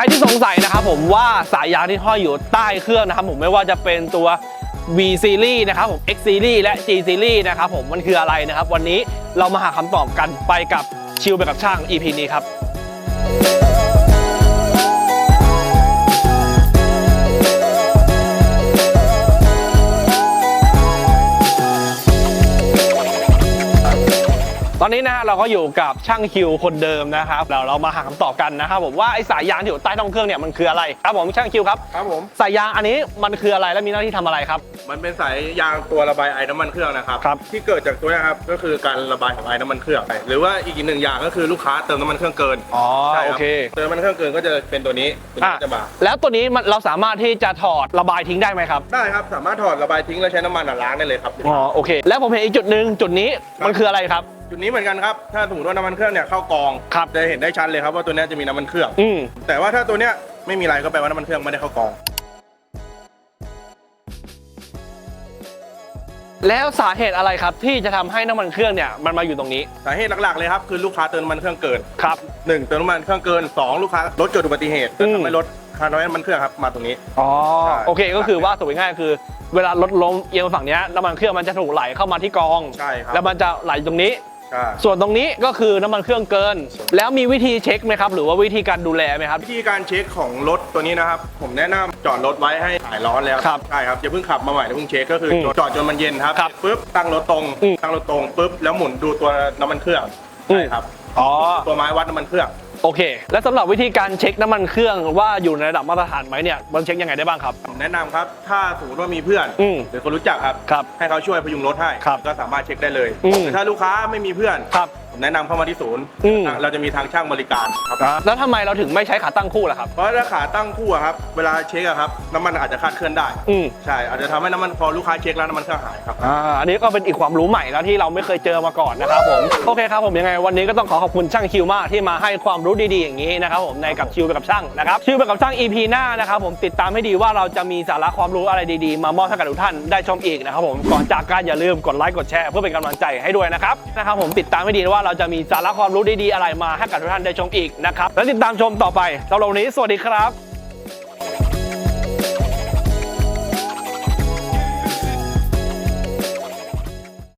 รที่สงสัยนะครับผมว่าสายยางที่ห้อยอยู่ใต้เครื่องนะครับผมไม่ว่าจะเป็นตัว V Series นะครับผม X Series และ G Series นะครับผมมันคืออะไรนะครับ วันนี้เรามาหาคำตอบกันไปกับชิลไปกับช่าง EP นี้ครับ ตอนนี้นะฮะเราก็อยู่กับช่างคิวคนเดิมนะครับเราเรามาหาคำตอบกันนะครับผมว่าไอ้สายยางที่อยู่ใต้ท้องเครื่องเนี่ยมันคืออะไรครับผมช่างคิวครับครับผม สายยางอันนี้มันคืออะไรและมีหน้าที่ทำอะไรครับ มันเป็นสายยางตัวระบายไอ้น้ำมันเครื่องนะครับ ครับ ที่เกิดจากตัวเนะครับก็คือการระบายของไอ้น้ำมันเครื่องหรือว่าอีกหนึ่งอย่างก็คือลูกค้าเติมน้ำมันเครื่องเกินอ๋อใช่โอรับเคเติมน้ำมันเครื่องเกินก็จะเป็นตัวนี้ตัวอะนี้จะมาแล้วตัวนี้มันเราสามารถที่จะถอดระบายทิ้งได้ไหมครับได้ครับสามารถถอดระบายทิ้งแล้วใช้น้ำมันอะล้างได้เลยครับ อ๋อโอเค แล้วผมเห็นอีกจุดหนึ่งจุดนี้มันคืออะไรครับ จุดนี้เหมือนกันครับ ถ้าสมมติว่าน้ำมันเครื่องเนี่ยเข้ากองครับ จะเห็นได้ชัดเลยครับว่าตัวเนี้ยจะมีน้ำมันเครื่อง อืมแต่ว่าถ้าตัวเนี้ยไม่มีอะไรก็แปลว่าน้ำมันเครื่องไม่ได้เข้ากอง แล้วสาเหตุอะไรครับ ที่จะทำให้น้ำมันเครื่องเนี่ยมันมาอยู่ตรงนี้สาเหตุหลักๆเลยครับคือลูกค้าเติมน้ำมันเครื่องเกินครับ หนึ่งเติมน้ำมันเครื่องเกินสองลูกค้ารถเกิดอุบัติเหตุอืจะมทำให้รถค่าน้ำมันเครื่องครับมาตรงนี้ อ๋อใช่ โอเคก็คือว่าสรุปง่ายๆคือ เวลารถล้มเอียงมาฝั่งเนี้ยน้ำมันเครื่องมันจะถูกไหลเข้ามาที่กอง ใช่ครับ แล้วมันจะไหลตรงนี้ใช่ ส่วนตรงนี้ก็คือน้ำมันเครื่องเกิน แล้วมีวิธีเช็คไหมครับ หรือว่าวิธีการดูแลไหมครับ วิธีการเช็คของรถตัวนี้นะครับ ผมแนะนำจอดรถไว้ให้หายร้อนแล้วครับใช่ครับอย่าเพิ่งขับมาใหม่อย่าเพิ่งเช็คก็คืออมจอดจนมันเย็นครับครับปุ๊บตั้งรถตรง อืมตั้งรถตรงปุ๊บแล้วหมุนดูตัวน้ำมันเครื่องอืม ใช่ครับอ๋อ ตัวไม้วัดน้ำมันเครื่อง โอเค และสำหรับวิธีการเช็คน้ำมันเครื่องว่าอยู่ในระดับมาตรฐานไหมเนี่ยมันเช็คยังไงได้บ้างครับผมแนะนำครับ ถ้าสมมติว่ามีเพื่อน อืมหรือคนรู้จักครับ ครับให้เขาช่วยพยุงรถให้ ครับก็สามารถเช็คได้เลย อืมแต่ถ้าลูกค้าไม่มีเพื่อน ครับผม แนะนำเข้ามาที่ศูนย์อืม เราจะมีทางช่างบริการครับ แล้วทำไมเราถึงไม่ใช้ขาตั้งคู่ล่ะครับ เพราะถ้าขาตั้งคู่อะครับ เวลาเช็คอะครับน้ำมันอาจจะคลาดเคลื่อนได้ อืม ใช่ อาจจะทำให้น้ำมันพอลูกค้าเช็คแล้วน้ำมันเครื่องหายครับ อ่าอันนี้ก็เป็นอีกความรู้ใหม่แล้วที่เราไม่เคยเจอมาก่อนนะครับผม โอเคครับผมยังไงวันนี้ก็ต้องขอขอบคุณช่างคิวมากที่มาให้ความรู้ดีๆอย่างนี้นะครับผมในกับชิวไปกับช่างนะครับชิวไปกับช่าง EP หน้านะครับผมติดตามให้ดีว่าเราจะมีสาระความรู้อะไรดีๆ มามอบให้กับทุกท่านได้ชมอีกนะครับผมก่อนจากการอย่าลืมกดไลค์กดแชร์เพื่อเป็นกำลังใจให้ด้วยนะครับนะครับผมติดตามให้ดีว่าเราจะมีสาระความรู้ดีๆอะไรมาให้กับทุกท่านได้ชมอีกนะครับและติดตามชมต่อไปสำหรับวันนี้สวัสดีครับ